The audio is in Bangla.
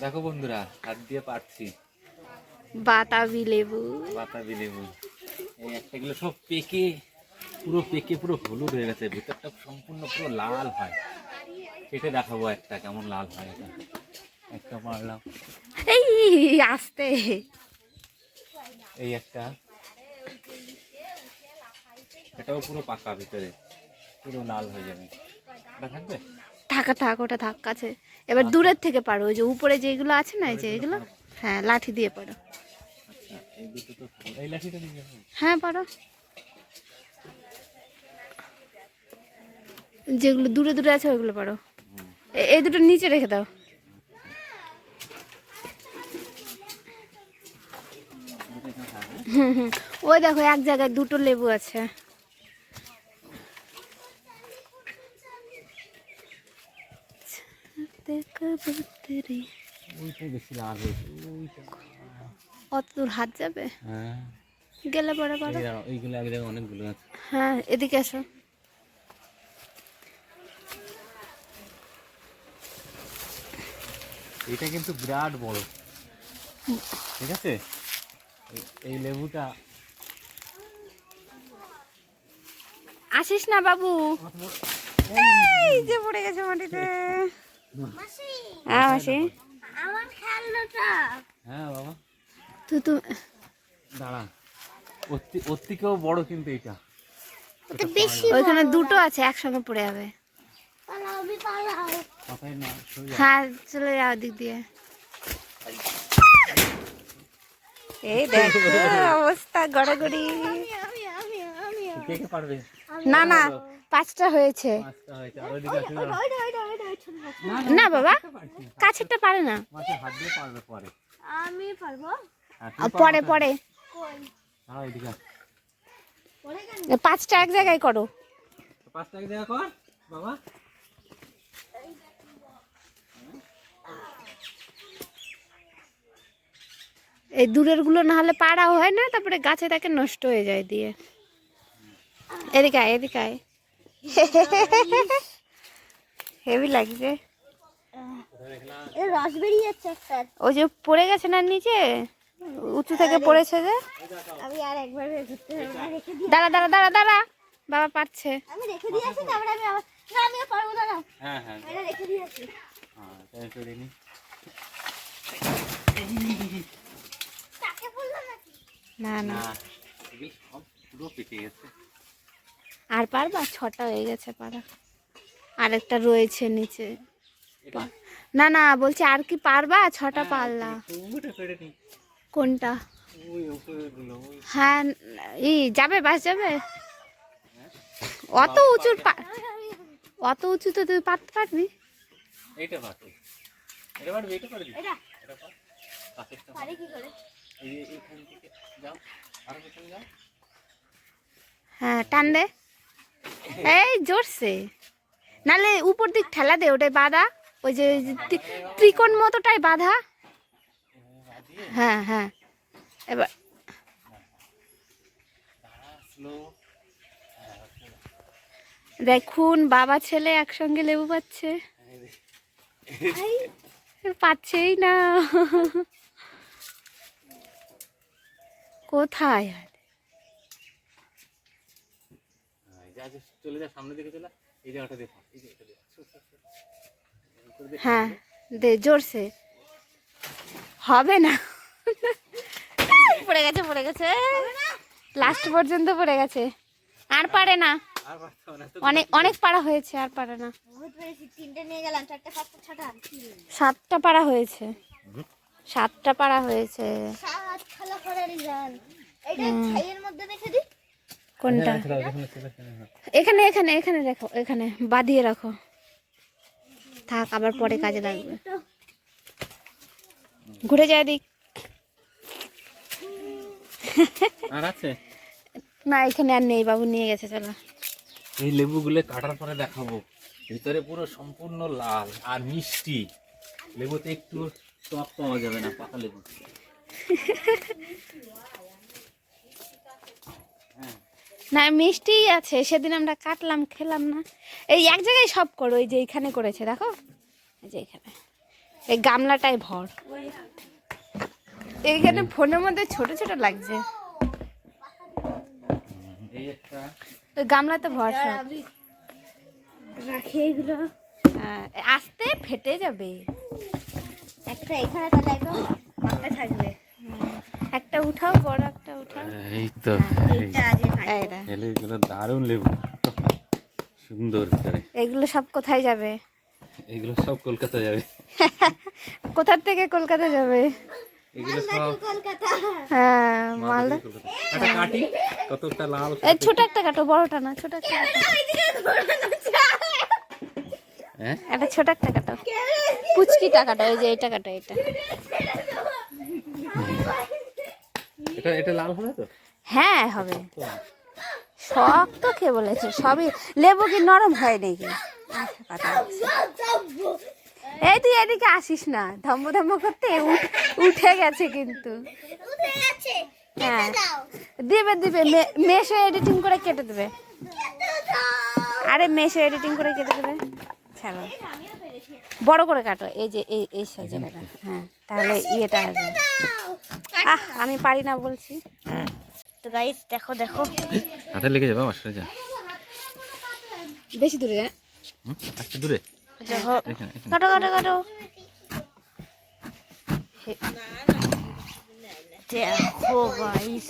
দেখো বন্ধুরা হাত দিয়ে পারছি বাতাবি লেবু। বাতাবি লেবু। এই একটা গুলো সব পেকে পুরো পেকে পুরো হলুদ হয়ে গেছে ভিতরটা সম্পূর্ণ পুরো লাল হয়। কেটে দেখাবো একটা কেমন লাল হয় এটা। একটা মারলাম। এই আসতে। এই একটা। এটাও পুরো পাকা ভিতরে। পুরো লাল হয়ে যাবে। এটা থাকবে? থাকা থাক ওটা থাক কাছে এবার দূরের থেকে পারো ওই যে উপরে যেগুলো আছে না এই যে এগুলো? হ্যাঁ লাঠি দিয়ে পারো। আচ্ছা হ্যাঁ পারো। যেগুলো দূরে দূরে আছে ওইগুলো পারো। এই দুটো নিচে রেখে দাও দুটো এখানে থাকবে হুম হুম ওই দেখো, এক জায়গায় দুটো লেবু আছে। হাত যাবে? গেলে পরে অনেকগুলো হ্যাঁ এদিকে এসো। এটা কিন্তু বিরাট বড়। ঠিক আছে? এই- লেবুটা। আসিস না বাবু। এই যে পড়ে গেছে মাটিতে। হ্যাঁ মাসি। হ্যাঁ বাবা। তো তো দাঁড়া। ওর থেকেও বড় কিন্তু এটা ওইখানে দুটো আছে একসঙ্গে পড়ে যাবে। হ্যাঁ চলে যাও দিক দিয়ে। এই দেখো অবস্থা গড়াগড়ি। কে কে পারবে? না না পাঁচটা হয়েছে। না। বাবা কাছেরটা পারে না। পরে। হ্যাঁ, পরে পাঁচটা এক জায়গায় করো। পাঁচটা এক জায়গা কর বাবা। এই দূরেরগুলো না হলে পাড়া হয় না তারপরে গাছে তাকে নষ্ট হয়ে যায় দিয়ে। এদিকে আয় এদিকে আয়। হেভি লাগছে। ওই যে পড়ে গেছে না নিচে? উঁচু থেকে পড়েছে যে? আমি আর একবার দাঁড়া দাঁড়া দাঁড়া দাঁড়া। বাবা পারছে। আমি রেখে দিয়েছি তারপরে আমি আবার না আমি পারব না না। হ্যাঁ হ্যাঁ। এটা রেখে দিয়েছি হ্যাঁ তাই করে নি তাকে বললাম নাকি না না। আর পারবা? ছটা হয়ে গেছে পারা। আরেকটা রয়েছে নিচে। না না বলছি আর কি পারবা? ছটা পারলা। করে নি। কোনটা? হ্যাঁ ই যাবে বাস যাবে? অত উঁচু পা- অত উঁচু তো তুই পারতে পারবি? এইটা পারবে। এটা পারবে এটা পারবি? এটা। এটা পার পাশেরটা পার। পারি কি করে? হ্যাঁ টান দে। এই জোরছে নালে উপর দিক ঠেলা দে ওটাই বাঁধা। ওই যে ত্রিকোণ মতোটাই বাঁধা। হ্যাঁ হ্যাঁ। এবার দেখুন বাবা ছেলে একসঙ্গে লেবু পাচ্ছে। পাচ্ছেই না। কোথায় আর? যা যা চলে যা দিকে এই জায়গাটা দেখো। হ্যাঁ দে জোরছে হবে না। পড়ে গেছে পড়ে গেছে। লাস্ট পর্যন্ত পড়ে গেছে। আর পারে না। অনেক অনেক পারা হয়েছে আর পারে না। তিনটে নিয়ে গেলাম চারটে পাঁচটা ছটা। সাতটা পাড়া হয়েছে। সাতটা পারা হয়েছে। কোনটা। এখানে এখানে এখানে রাখো। এখানে বাঁধিয়ে রাখো। থাক আবার পরে কাজে লাগবে। ঘুরে যায় দিক আর আছে? না এখানে আর নেই বাবু নিয়ে গেছে চলো। এই লেবুগুলো কাটার পরে দেখাবো। ভিতরে পুরো সম্পূর্ণ লাল আর মিষ্টি। লেবুতে একটু টক পাওয়া যাবে না পাকা লেবু। না মিষ্টিই আছে সেদিন আমরা কাটলাম খেলাম না। এই এক জায়গায় সব করো এই যে এইখানে করেছে দেখো? এই যে এখানে এই গামলাটাই ভর। এইখানে ফোনের মধ্যে ছোট ছোট লাগছে। ওই গামলাতে ভর সব। রাখি এগুলো। হ্যাঁ, আস্তে ফেটে যাবে। একটা এখানে তাহলে একদম মাথায় থাকবে। একটা উঠাও বড় একটা উঠাও। এই তো এইটা আজ এগুলো দারুণ লেবু। সুন্দর করে। এগুলো সব কোথায় যাবে? এগুলো সব কলকাতা যাবে। কোথার থেকে কলকাতা যাবে? এগুলো সব কলকাতা। হ্যাঁ মালদা একটা কাটি কতটা লাল এই ছোট একটা কাটো বড়টা না ছোট একটা কাটো। হ্যাঁ একটা ছোট একটা কাটো। কুচকিটা কাটো এই যে এটা কাটো এটা। এটা এটা লাল হবে তো? হ্যাঁ হবে। শক্ত কে বলেছে সবই লেবু কি নরম হয় নাকি? আচ্ছা। এই তুই এদিকে আসিস না ধম্ম ধম্ম করতে উঠ- গেছে কিন্তু। হ্যাঁ। দিবে দিবে মেশো এডিটিং করে কেটে দেবে। আরে মেশো এডিটিং করে কেটে দেবে। ছাড়ো বড় করে কাটো এই যে এই এই সাইজে কাটো হ্যাঁ তাহলে ইয়েটা আসবে। আহ আমি পারি না বলছি। তো গাইস দেখো দেখো। হাতে লেগে যাবে আমার যা। বেশি দূরে হ্যাঁ? হুম, একটু দূরে। কাটো কাটো কাটো। দেখো গাইস